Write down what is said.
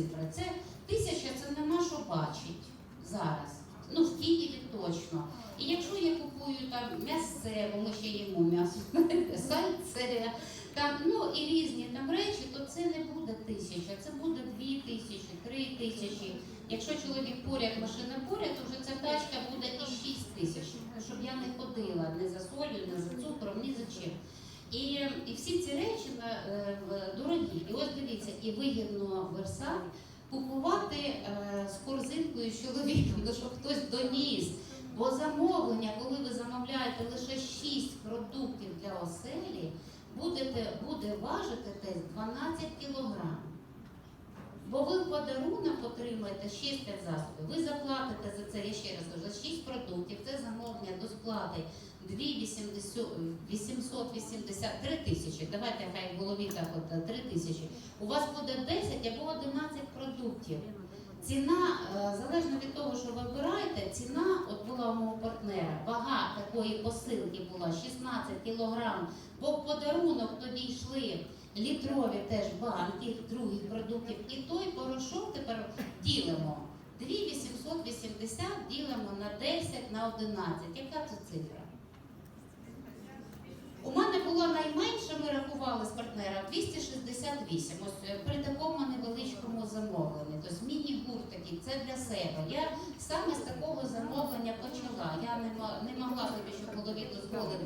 цифра. Це тисяча це нема що бачить зараз. Ну, в Києві точно. І якщо я купую там м'ясце, ми ще їмо м'ясо, сальце, там, ну і різні там речі, то це не буде тисяча, це буде дві тисячі, три тисячі. Якщо чоловік поряд, машина поряд, то вже ця тачка буде і шість тисяч, щоб я не ходила ні за солью, ні за цукром, ні за чим. І і всі ці речі е, і вигідно Версаль купувати е, з корзинкою з чоловіком, ну, щоб хтось доніс. Бо замовлення, коли ви замовляєте лише 6 продуктів для оселі, будете, буде важити десь 12 кілограм. Бо ви подарунок отримаєте 6 засобів. Ви заплатите за це, я ще раз кажу, за 6 продуктів, це замовлення до сплати 2 883 тисячі. Давайте хай в голові так от 3 тисячі. У вас буде 10 або 11 продуктів. Ціна, е, залежно від того, що ви обираєте, ціна, от була у мого партнера, вага такої посилки була 16 кілограм, бо подарунок тоді йшли літрові теж банки других продуктів. І той порошок тепер ділимо. 2880 ділимо на 10 на 11. Яка це цифра? У мене було найменше, ми рахували з партнером 268. Ось е, при такому невеличкому замовленні. Тобто міні-гурт такий, це для себе. Я саме з такого замовлення почала. Я не, могла собі ще в голові дозволити.